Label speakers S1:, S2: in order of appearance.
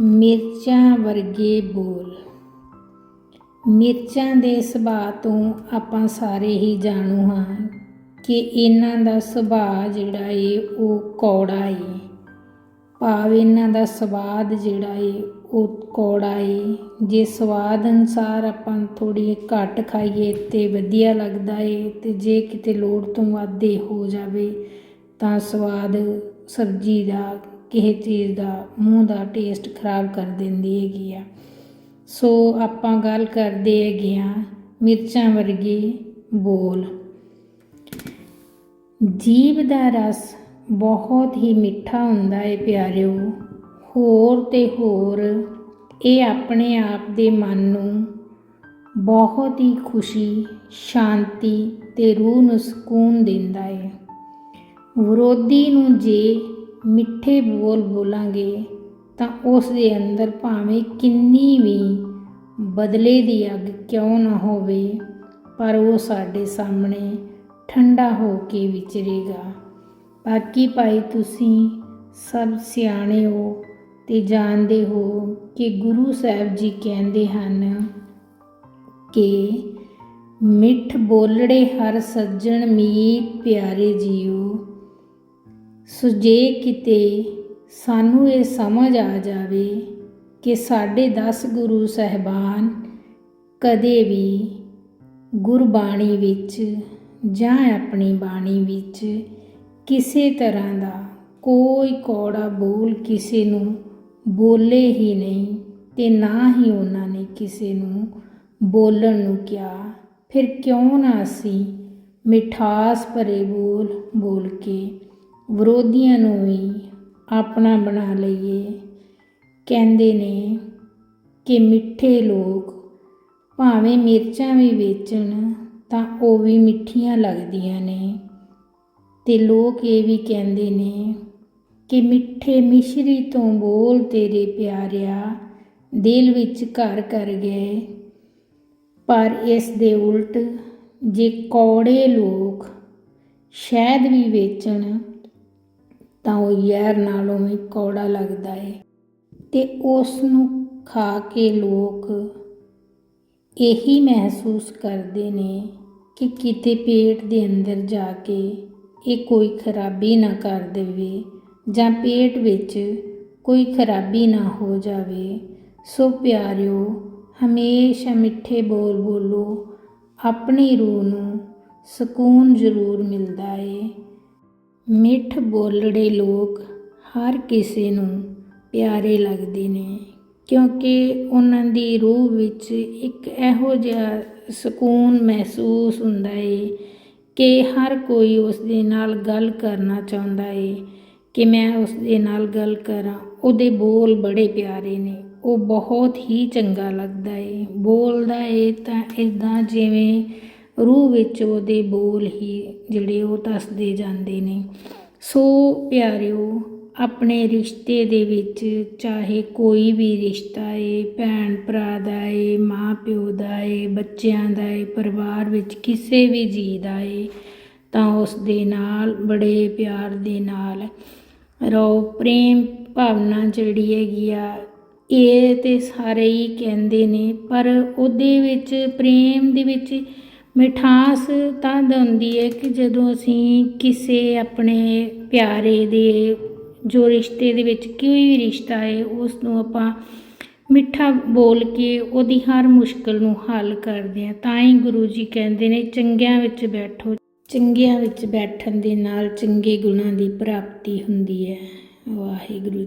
S1: ਮਿਰਚਾਂ ਵਰਗੇ ਬੋਲ। ਮਿਰਚਾਂ ਦੇ ਸੁਭਾਅ ਤੋਂ ਆਪਾਂ ਸਾਰੇ ਹੀ ਜਾਣੂ ਹਾਂ ਕਿ ਇਹਨਾਂ ਦਾ ਸੁਭਾਅ ਜਿਹੜਾ ਏ, ਉਹ ਕੌੜਾ ਏ। ਭਾਵ ਇਹਨਾਂ ਦਾ ਸਵਾਦ ਜਿਹੜਾ ਏ, ਉਹ ਕੌੜਾ ਏ। ਜੇ ਸਵਾਦ ਅਨੁਸਾਰ ਆਪਾਂ ਥੋੜੀ ਘੱਟ ਖਾਈਏ ਤੇ ਵਧੀਆ ਲੱਗਦਾ ਏ ਤੇ ਜੇ ਕਿਤੇ ਲੋੜ ਤੋਂ ਵਾਧੇ ਹੋ ਜਾਵੇ ਤਾਂ ਸਵਾਦ ਸਬਜ਼ੀ ਦਾ ਕਿਸੇ ਚੀਜ਼ ਦਾ ਮੂੰਹ ਦਾ ਟੇਸਟ ਖਰਾਬ ਕਰ ਦਿੰਦੀ ਹੈਗੀ ਆ। ਸੋ ਆਪਾਂ ਗੱਲ ਕਰਦੇ ਹੈਗੇ ਆ ਮਿਰਚਾਂ ਵਰਗੇ ਬੋਲ। ਜੀਭ ਦਾ ਰਸ ਬਹੁਤ ਹੀ ਮਿੱਠਾ ਹੁੰਦਾ ਹੈ ਪਿਆਰਿਓ। ਹੋਰ ਤੇ ਹੋਰ ਇਹ ਆਪਣੇ ਆਪ ਦੇ ਮਨ ਨੂੰ ਬਹੁਤ ਹੀ ਖੁਸ਼ੀ, ਸ਼ਾਂਤੀ ਤੇ ਰੂਹ ਨੂੰ ਸਕੂਨ ਦਿੰਦਾ ਹੈ ਵਿਰੋਧੀ ਨੂੰ ਜੇ ਮਿੱਠੇ ਬੋਲ ਬੋਲਾਂਗੇ ਤਾਂ ਉਸ ਦੇ ਅੰਦਰ ਭਾਵੇਂ ਕਿੰਨੀ ਵੀ ਬਦਲੇ ਦੀ ਅੱਗ ਕਿਉਂ ਨਾ ਹੋਵੇ, ਪਰ ਉਹ ਸਾਡੇ ਸਾਹਮਣੇ ਠੰਡਾ ਹੋ ਕੇ ਵਿਚਰੇਗਾ। ਬਾਕੀ ਭਾਈ ਤੁਸੀਂ ਸਭ ਸਿਆਣੇ ਹੋ ਤੇ ਜਾਣਦੇ ਹੋ ਕਿ ਗੁਰੂ ਸਾਹਿਬ ਜੀ ਕਹਿੰਦੇ ਹਨ ਕਿ ਮਿੱਠ ਬੋਲੜੇ ਹਰ ਸੱਜਣ ਮੀਤ ਪਿਆਰੇ ਜੀਓ। ਸੋ ਜੇ ਕਿਤੇ ਸਾਨੂੰ ਇਹ ਸਮਝ ਆ ਜਾਵੇ ਕਿ ਸਾਡੇ 10 ਗੁਰੂ ਸਹਿਬਾਨ ਕਦੇ ਵੀ ਗੁਰਬਾਣੀ ਵਿੱਚ ਜਾਂ ਆਪਣੀ ਬਾਣੀ ਵਿੱਚ ਕਿਸੇ ਤਰ੍ਹਾਂ ਦਾ ਕੋਈ ਕੌੜਾ ਬੋਲ ਕਿਸੇ ਨੂੰ ਬੋਲੇ ਹੀ ਨਹੀਂ ਤੇ ਨਾ ਹੀ ਉਹਨਾਂ ਨੇ ਕਿਸੇ ਨੂੰ ਬੋਲਣ ਨੂੰ ਕਿਹਾ। ਫਿਰ ਕਿਉਂ ਨਾ ਅਸੀਂ ਮਿਠਾਸ ਭਰੇ ਬੋਲ ਬੋਲ ਕੇ ਵਿਰੋਧੀਆਂ ਨੂੰ ਵੀ ਆਪਣਾ ਬਣਾ ਲਈਏ। ਕਹਿੰਦੇ ਨੇ ਕਿ ਮਿੱਠੇ ਲੋਕ ਭਾਵੇਂ ਮਿਰਚਾਂ ਵੀ ਵੇਚਣ ਤਾਂ ਉਹ ਵੀ ਮਿੱਠੀਆਂ ਲੱਗਦੀਆਂ ਨੇ। ਅਤੇ ਲੋਕ ਇਹ ਵੀ ਕਹਿੰਦੇ ਨੇ ਕਿ ਮਿੱਠੇ ਮਿਸ਼ਰੀ ਤੋਂ ਬੋਲ ਤੇਰੇ ਪਿਆਰਿਆ ਦਿਲ ਵਿੱਚ ਘਰ ਕਰ ਗਏ। ਪਰ ਇਸ ਦੇ ਉਲਟ ਜੇ ਕੌੜੇ ਲੋਕ ਸ਼ਹਿਦ ਵੀ ਵੇਚਣ ਤਾਂ ਉਹ ਯਾਰ ਨਾਲੋਂ ਵੀ ਕੌੜਾ ਲੱਗਦਾ ਹੈ ਤੇ ਉਸ ਨੂੰ ਖਾ ਕੇ ਲੋਕ ਇਹੀ ਮਹਿਸੂਸ ਕਰਦੇ ਨੇ ਕਿ ਕਿਤੇ ਪੇਟ ਦੇ ਅੰਦਰ ਜਾ ਕੇ ਇਹ ਕੋਈ ਖਰਾਬੀ ਨਾ ਕਰ ਦੇਵੇ ਜਾਂ ਪੇਟ ਵਿੱਚ ਕੋਈ ਖਰਾਬੀ ਨਾ ਹੋ ਜਾਵੇ। ਸੋ ਪਿਆਰਿਓ, ਹਮੇਸ਼ਾ ਮਿੱਠੇ ਬੋਲ ਬੋਲੋ, ਆਪਣੀ ਰੂਹ ਨੂੰ ਸਕੂਨ ਜ਼ਰੂਰ ਮਿਲਦਾ ਏ। ਮਿੱਠ ਬੋਲੜੇ ਲੋਕ ਹਰ ਕਿਸੇ ਨੂੰ ਪਿਆਰੇ ਲੱਗਦੇ ਨੇ, ਕਿਉਂਕਿ ਉਹਨਾਂ ਦੀ ਰੂਹ ਵਿੱਚ ਇੱਕ ਇਹੋ ਜਿਹਾ ਸਕੂਨ ਮਹਿਸੂਸ ਹੁੰਦਾ ਏ ਕਿ ਹਰ ਕੋਈ ਉਸ ਦੇ ਨਾਲ ਗੱਲ ਕਰਨਾ ਚਾਹੁੰਦਾ ਏ, ਕਿ ਮੈਂ ਉਸ ਦੇ ਨਾਲ ਗੱਲ ਕਰਾਂ। ਉਹਦੇ ਬੋਲ ਬੜੇ ਪਿਆਰੇ ਨੇ, ਉਹ ਬਹੁਤ ਹੀ ਚੰਗਾ ਲੱਗਦਾ ਏ। ਬੋਲਦਾ ਏ ਤਾਂ ਇਦਾਂ ਜਿਵੇਂ ਰੂਹ ਵਿੱਚ ਉਹਦੇ ਬੋਲ ਹੀ ਜਿਹੜੇ ਉਹ ਦੱਸਦੇ ਜਾਂਦੇ ਨੇ। ਸੋ ਪਿਆਰਿਓ, ਆਪਣੇ ਰਿਸ਼ਤੇ ਦੇ ਵਿੱਚ ਚਾਹੇ ਕੋਈ ਵੀ ਰਿਸ਼ਤਾ ਏ, ਭੈਣ ਭਰਾ ਦਾ ਏ, ਮਾਂ ਪਿਓ ਦਾ ਏ, ਬੱਚਿਆਂ ਦਾ ਏ, ਪਰਿਵਾਰ ਵਿੱਚ ਕਿਸੇ ਵੀ ਜੀ ਦਾ ਏ, ਤਾਂ ਉਸ ਦੇ ਨਾਲ, ਬੜੇ ਪਿਆਰ ਦੇ ਨਾਲ ਰਹੋ। ਪ੍ਰੇਮ ਭਾਵਨਾ ਜਿਹੜੀ ਹੈਗੀ ਆ, ਇਹ ਤੇ ਸਾਰੇ ਹੀ ਕਹਿੰਦੇ ਨੇ, ਪਰ ਉਹਦੇ ਵਿੱਚ, ਪ੍ਰੇਮ ਦੇ ਵਿੱਚ ਮਿਠਾਸ ਤਾਂ ਹੁੰਦੀ ਹੈ ਕਿ ਜਦੋਂ ਅਸੀਂ ਕਿਸੇ ਆਪਣੇ ਪਿਆਰੇ ਦੇ ਜੋ ਰਿਸ਼ਤੇ ਦੇ ਵਿੱਚ ਕੋਈ ਵੀ ਰਿਸ਼ਤਾ ਹੈ ਉਸ ਨੂੰ ਆਪਾਂ ਮਿੱਠਾ ਬੋਲ ਕੇ ਉਹਦੀ ਹਰ ਮੁਸ਼ਕਲ ਨੂੰ ਹੱਲ ਕਰਦੇ ਆ। ਤਾਂ ਹੀ ਗੁਰੂ ਜੀ ਕਹਿੰਦੇ ਨੇ, ਚੰਗਿਆਂ ਵਿੱਚ ਬੈਠੋ। ਚੰਗਿਆਂ ਵਿੱਚ ਬੈਠਣ ਦੇ ਨਾਲ ਚੰਗੇ ਗੁਣਾਂ ਦੀ ਪ੍ਰਾਪਤੀ ਹੁੰਦੀ ਹੈ ਵਾਹਿਗੁਰੂ